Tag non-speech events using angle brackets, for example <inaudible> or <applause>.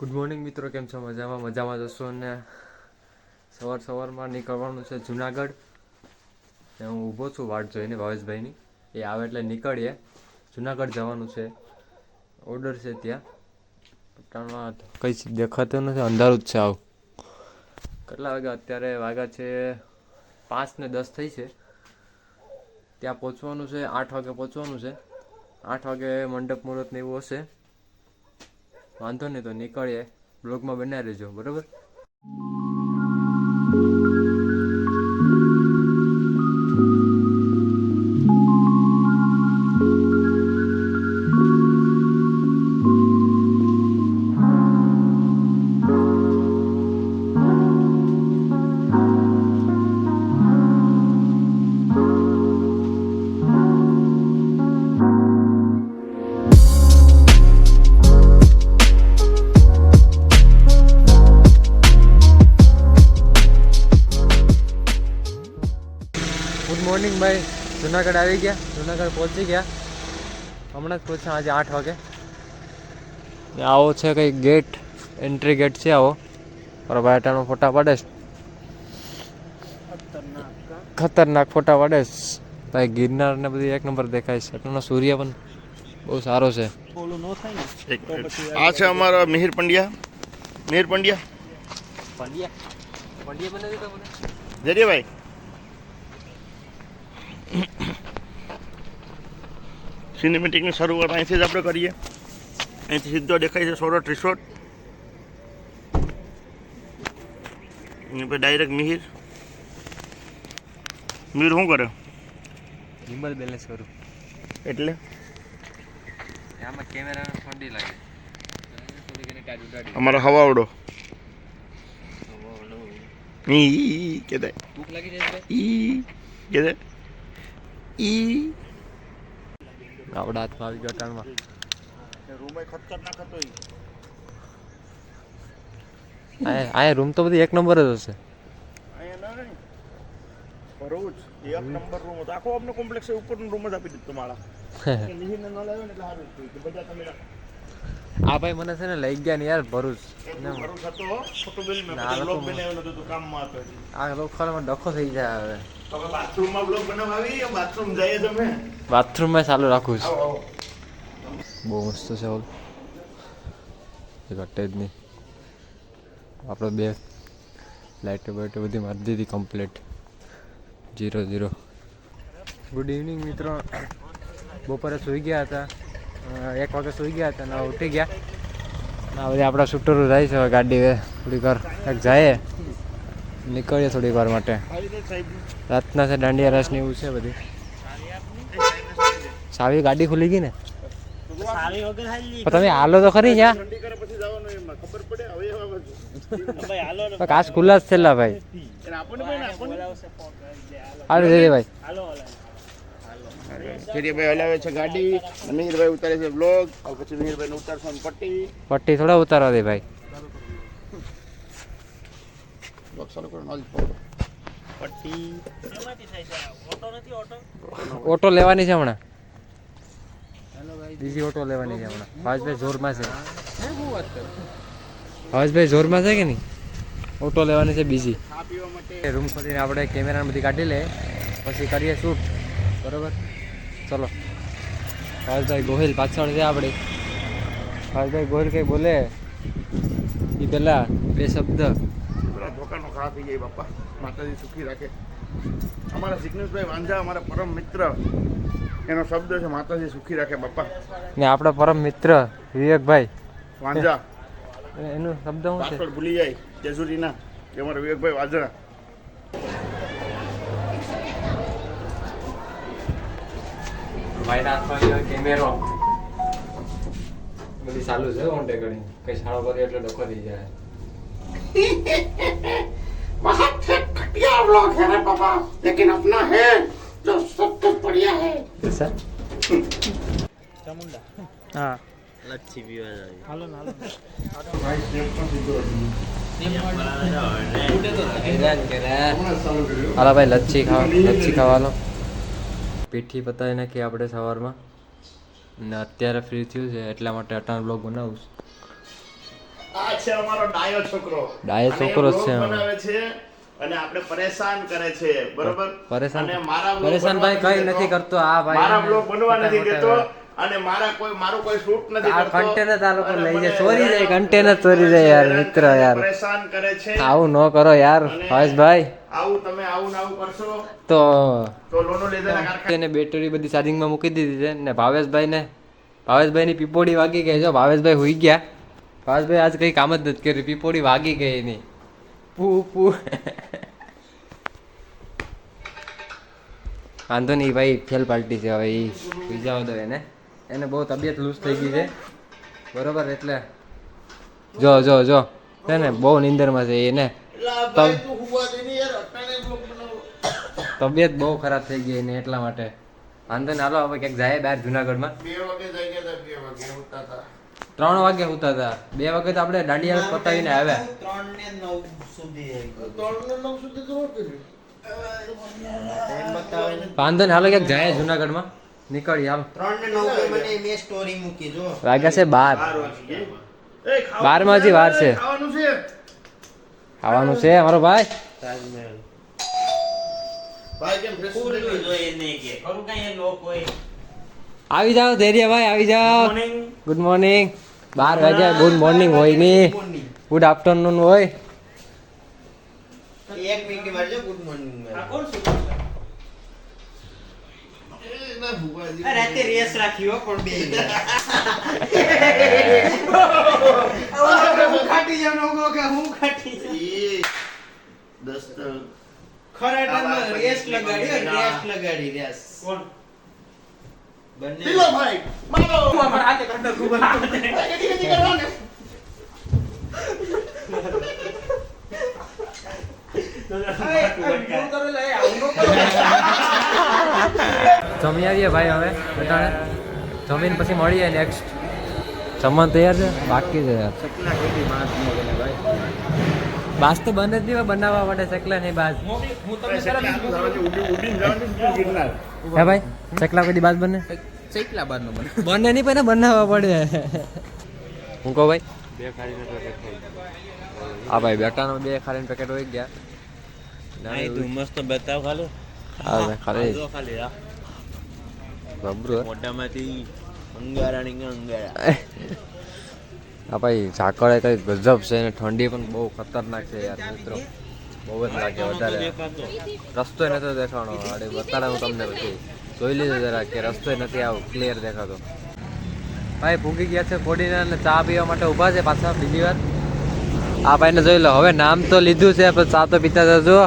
Good morning મિત્રો. કેમ છો? મજામાં? મજામાં જશો અને સવાર સવારમાં નીકળવાનું છે જુનાગઢ. હું ઊભો છું વાટ જોઈને ભાવેશભાઈની. એ આવે એટલે નીકળીએ. જુનાગઢ જવાનું છે. ઓર્ડર છે ત્યાં. પટાણમાં કંઈ દેખાતું નથી. અંધારું જ છે આવું. કેટલા વાગ્યા? અત્યારે વાગ્યા છે પાંચ ને દસ થઈ છે. ત્યાં પહોંચવાનું છે. આઠ વાગે પહોંચવાનું છે. આઠ વાગે મંડપ મુહૂર્ત ને એવું હશે. વાંધો નહીં તો નીકળીએ. બ્લોગમાં બનાવી રહેજો બરાબર? મોર્નિંગ ભાઈ જુનાગઢ આવી ગયા. જુનાગઢ પહોંચી ગયા. હમણાં જ પહોંચ્યા આજે આઠ વાગે. આવો છે કંઈ ગેટ એન્ટ્રી ગેટ છે આવો. મારા બાયટાનો ફોટા પાડે ખતરનાક ફોટા પાડે ભાઈ ગિરનાર ને બધી એક નંબર દેખાય છે. એટલો સૂર્ય પણ બહુ સારો છે. આ છે અમારા મિહિર પંડ્યા. મિહિર પંડ્યા. પંડ્યા? પંડ્યા બને જરીભાઈ સિનેમેટિકની શરૂઆત અહીંથી જ આપણે કરીએ. અહીંથી સીધો દેખાય છે સોરઠ રિસોર્ટ. પછી ડાયરેક્ટ મિહિર. મિહિર શું કરે? ગિમ્બલ બેલેન્સ કરું. એટલે? આમાં કેમેરા ઠંડી લાગે. અમારો હવાવડો. ઈ કે દે ભૂખ લાગી જાય ઈ કે દે ઈ આપણા હાથમાં આવી ગયો ટાણમાં રૂમ ખતરનાક હતો ઈ. આ રૂમ તો બધી એક નંબર જ હશે. ભરૂચ એક નંબર રૂમ હતો. આખો અમને કોમ્પ્લેક્સ ઉપરનો રૂમ જ આપી દીધો માળા. <laughs> મિહિરને ન લાવ્યો ને એટલે સારું કે બધા તમે આ ભાઈ મને છે ને લઈ ગયા ને યાર ભરૂચ. ભરૂચ હતો ફોટો બિલ મેં બ્લોગ બનાવ્યો નતો તો કામમાં હતો. આ લોકોમાં ડખો થઈ જાય હવે. તો બાથરૂમમાં બ્લોગ બનાવવા આવી બાથરૂમ જઈએ તમે. બાથરૂમમાં ચાલુ રાખું છું. બહુ મસ્ત છે ઓલ એ ઘટે જ નહીં. આપણે બે લાઇટો બાઇટો બધી મારી દીધી complete zero zero good evening મિત્રો. બપોરે સૂઈ ગયા હતા. એક વાગે સૂઈ ગયા હતા ને ઉઠી ગયા. ના બધી આપણા શૂટરો જાય છે હવે ગાડી થોડીક વાર. એક જાય. નીકળીએ થોડીક વાર માટે. આવી રીતે સાહેબ રાતના છે દાંડિયા રસ ને એવું છે બધી. સાવી ગાડી ખુલી ગઈ ને? પણ તમે હાલો તો ખરી યા ઠંડી કરે પછી જવાનું એમાં ખબર પડે હવે એવા બધું. કાચ ખુલ્લા જ છેલ્લા ભાઈ. એને આપણને ભાઈ ને આપણને હાલો જય ભાઈ ભાઈ હલાવે છે ગાડી મિહિરભાઈ ઉતારે છે બ્લોગ પછી મિહિરભાઈ ઉતારશો ને પટ્ટી. પટ્ટી થોડા ઉતારવા દે ભાઈ. ઓટો લેવાની છે હમણાં? બીજી ઓટો લેવાની છે હમણાં. ભાવેશભાઈ જોરમાં છે. ભાવેશભાઈ જોરમાં છે કે નહીં? ઓટો લેવાની છે બીજી. રૂમ ખોલીને આપણે કેમેરા બધી કાઢી લે, પછી કરીએ શૂટ. બરોબર? ચલો. ભાવેશભાઈ ગોહિલ પાછળ છે આપણે. ભાવેશભાઈ ગોહિલ કંઈ બોલે? એ પહેલાં બે શબ્દ. ઘા થઈ જાય બાપા. માતાજી સુખી રાખે. અમારા જિગ્નેશભાઈ વાંઝા અમારા પરમ મિત્ર. એનો શબ્દ છે માતાજી સુખી રાખે બાપા. ને આપણા પરમ મિત્ર વિવેકભાઈ. વાંઝા. એનો શબ્દ હું પાસવર્ડ ભૂલી જાય જેજુરીના એ અમારા વિવેકભાઈ વાંઝા મારી કેમેરો? બધી ચાલુ છે કઈ સારો કરી એટલે ડખો થઈ જાય. घटिया ब्लॉग है रे पापा लेकिन अपना है जो सब कुछ बढ़िया है સર હા હાલા ભાઈ લચ્છી ખાવા લચ્છી ખાવાનો પીઠી પતાવી નાખી આપણે સવારમાં ને અત્યારે ફ્રી થયું છે એટલા માટે અટાણ બ્લોગ બનાવું છું આ છે અમારો ડાયો છોકરો ડાયો અને એ છોકરો જ vlog છે આમ. બનાવે છે અને આપણે પરેશાન કરે છે બરોબર? પરેશાન અને મારા પરેશાન ભાઈ કઈ નથી કરતો આ ભાઈ મારા બ્લોગ બનવા નથી દેતો અને મારા કોઈ મારું કોઈ શૂટ નથી આ કન્ટેનર આ લોકો લઈ જાય. ચોરી જાય, કન્ટેનર ચોરી જાય યાર, મિત્ર યાર. પરેશાન કરે છે. આવું ન કરો યાર અને ભાવેશભાઈ આવું તમે આવું ના આવું કરશો તો તો લોનો લીધેલા કારખાને. બેટરી બધી ચાર્જિંગમાં મૂકી દીધી છે ને ભાવેશભાઈ ને ભાવેશભાઈ ની પીપોડી વાગી ગઈ જો ભાવેશભાઈ હુઈ ગયા. ભાવેશભાઈ આજ કઈ કામ જ નથી કર્યું પીપોડી વાગી ગઈ એની. પૂ પુ. વાંધો નહીં ભાઈ ફેલ પાર્ટી છે હવે એ જવા દો એને. એને બહુ તબિયત લૂઝ થઈ ગઈ છે. બરોબર એટલે જો જો જો. છે ને બહુ નીંદરમાં છે એને. તબિયત બહુ ખરાબ થઈ ગઈ એને એટલા માટે. વાંધો ને હાલો હવે ક્યાંક જાય બહાર જુનાગઢમાં. ત્રણ વાગે ઉતા હતા. બે વાગે તો આપણે દાંડિયા પતાવીને આવ્યા. ત્રણ ને નવ સુધી ત્રણ ને નવ સુધી. વાંધો ને હાલો ક્યાંક જાય જુનાગઢમાં? નીકળી હાલ. ત્રણ ને નવ મને મેં સ્ટોરી મૂકી જો વાગ્યા છે બાર. બાર બારમાં હજી વાર છે. ખાવાનું છે અમારો ભાઈ. તાજમહેલ આવી જાઓ ધૈર્ય ભાઈ આવી જાઓ. ગુડ મોર્નિંગ બાર વાગ્યા ગુડ મોર્નિંગ હોય નહીં ગુડ આફ્ટરનૂન હોય. એક મિનિટ વાર જો ગુડ મોર્નિંગ આ કોણ દે. રાતે રેસ રાખી પણ બે ખાટી જાઉં નોકરો કે હું ખાટી જાઉં એ, ખરા ટાઈમમાં રેસ લગાડી રેસ લગાડી રેસ. કોણ? બંને. પીલો ભાઈ મારો. હાથે ખૂબ કરવાને. જમી આવીએ ભાઈ હવે બધાને. જમીન પછી મળીએ નેક્સ્ટ જમવાનું તૈયાર છે? બાકી છે બાસ તો બંધ જ નહીં બનાવવા માટે ચકલા નહીં બાજ હું ભાઈ, ચકલા કદી બાસ બને? ચકલા બાદ નો બને બને નહીં પણ બનાવવા પડે. હું કહું ભાઈ? બે ખાલી હા ભાઈ બેટાનો બે ખાલી પેકેટ હોય ગયા. નહીં તું મસ્ત બતાવ ખાલી. હા ખાલી. જો ખાલી આ ગભરું હે. મોઢામાંથી અંગારા ની અંગારા. આ ભાઈ ઝાકળ એ કઈ ગજબ છે અને ઠંડી પણ બહુ ખતરનાક છે યાર મિત્રો. બહુ જ લાગે વધારે. રસ્તો નથી દેખાણો આડે બતાડે હું તમને પછી. જોઈ લીધો જરા કે રસ્તો નથી આવો ક્લિયર દેખાતો. ભાઈ ભૂગી ગયા છે કોડીના અને ચા પીવા માટે ઊભા છે પાછા બીજી વાર. આ ભાઈને જોઈ લો હવે નામ તો લીધું છે પણ ચા તો પીતા જજો.